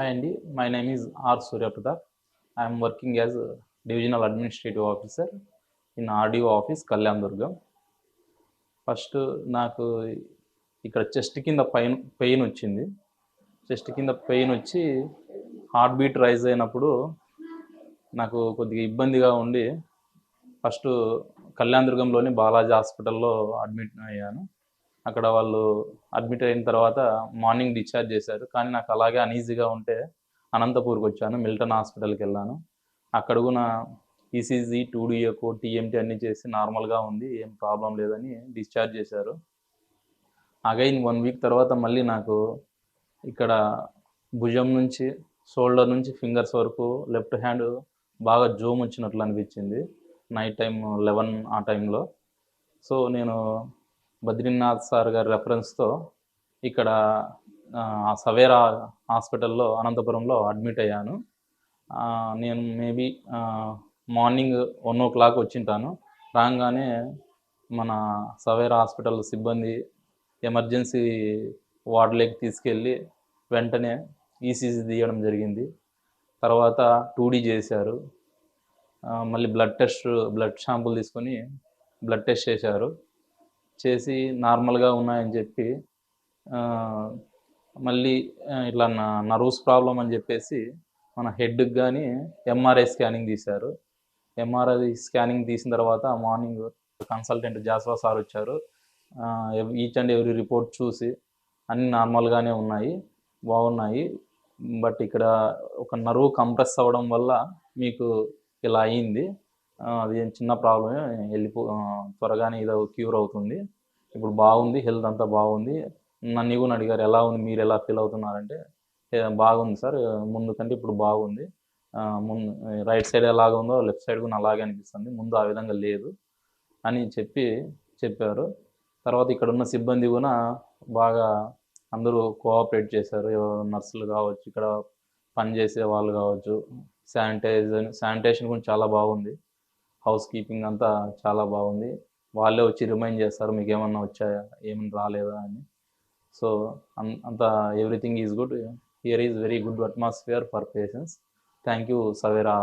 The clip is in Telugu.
హాయ్ అండి my name is R Suryapratap I'm working as divisional administrative officer in RDO office Kalyan Durgam first నాకు ఇక్కడ చెస్ట్ కింద పెయిన్ పెయిన్ వచ్చింది. చెస్ట్ కింద పెయిన్ వచ్చి హార్ట్ బీట్ రైజ్ అయినప్పుడు నాకు కొద్దిగా ఇబ్బందిగా ఉండి ఫస్ట్ కళ్యాణ్ దుర్గంలోని బాలాజీ హాస్పిటల్లో అడ్మిట్ అయ్యాను. అక్కడ వాళ్ళు అడ్మిట్ అయిన తర్వాత మార్నింగ్ డిశ్చార్జ్ చేశారు. కానీ నాకు అలాగే అనీజీగా ఉంటే అనంతపూర్కి వచ్చాను మిల్టన్ హాస్పిటల్కి వెళ్ళాను. అక్కడ కూడా ఈసీజీ టూ టీఎంటీ అన్నీ చేసి నార్మల్గా ఉంది ఏం ప్రాబ్లం లేదని డిశ్చార్జ్ చేశారు. అగైన్ వన్ వీక్ తర్వాత మళ్ళీ నాకు ఇక్కడ భుజం నుంచి షోల్డర్ నుంచి ఫింగర్స్ వరకు లెఫ్ట్ హ్యాండ్ బాగా జోమ్ వచ్చినట్లు అనిపించింది. నైట్ టైం లెవెన్ ఆ టైంలో సో నేను బద్రీనాథ్ సార్ గారి రెఫరెన్స్తో ఇక్కడ ఆ, సవేరా హాస్పిటల్లో అనంతపురంలో అడ్మిట్ అయ్యాను. నేను maybe morning one o'clock వచ్చింటాను. రాగానే మన సవేరా హాస్పిటల్ సిబ్బంది ఎమర్జెన్సీ వార్డులోకి తీసుకెళ్ళి వెంటనే ఈసీజీ తీయడం జరిగింది. తర్వాత టూడీ చేశారు. మళ్ళీ బ్లడ్ టెస్ట్ బ్లడ్ షాంపుల్ తీసుకొని బ్లడ్ టెస్ట్ చేశారు. చేసి నార్మల్గా ఉన్నాయని చెప్పి మళ్ళీ ఇట్లా నర్వ్స్ ప్రాబ్లం అని చెప్పేసి మన హెడ్కి కానీ ఎంఆర్ఐ స్కానింగ్ తీశారు. ఎంఆర్ఐ స్కానింగ్ తీసిన తర్వాత మార్నింగ్ కన్సల్టెంట్ జాస్వా సార్ వచ్చారు. ఈచ్ అండ్ ఎవ్రీ రిపోర్ట్ చూసి అన్నీ నార్మల్గానే ఉన్నాయి బాగున్నాయి. బట్ ఇక్కడ ఒక నరువు కంప్రెస్ అవ్వడం వల్ల మీకు ఇలా అయ్యింది అది ఏం చిన్న ప్రాబ్లమే వెళ్ళిపో త్వరగానే ఇది క్యూర్ అవుతుంది. ఇప్పుడు బాగుంది హెల్త్ అంతా బాగుంది. నన్ను కూడా అడిగారు ఎలా ఉంది? మీరు ఎలా ఫీల్ అవుతున్నారంటే బాగుంది సార్. ముందు కంటే ఇప్పుడు బాగుంది. ముందు రైట్ సైడ్ ఎలాగ ఉందో లెఫ్ట్ సైడ్ కూడా అలాగే అనిపిస్తుంది. ముందు ఆ విధంగా లేదు అని చెప్పి చెప్పారు. తర్వాత ఇక్కడ ఉన్న సిబ్బంది కూడా బాగా అందరూ కోఆపరేట్ చేశారు. నర్సులు కావచ్చు ఇక్కడ పనిచేసే వాళ్ళు కావచ్చు. శానిటైజర్ శానిటేషన్ కూడా చాలా బాగుంది. హౌస్ కీపింగ్ అంతా చాలా బాగుంది. వాళ్ళే వచ్చి రిమైండ్ చేస్తారు మీకు ఏమన్నా వచ్చాయా ఏమన్నా రాలేదా అని. సో అంత everything is good. Here is very good atmosphere for patients. Thank you Savera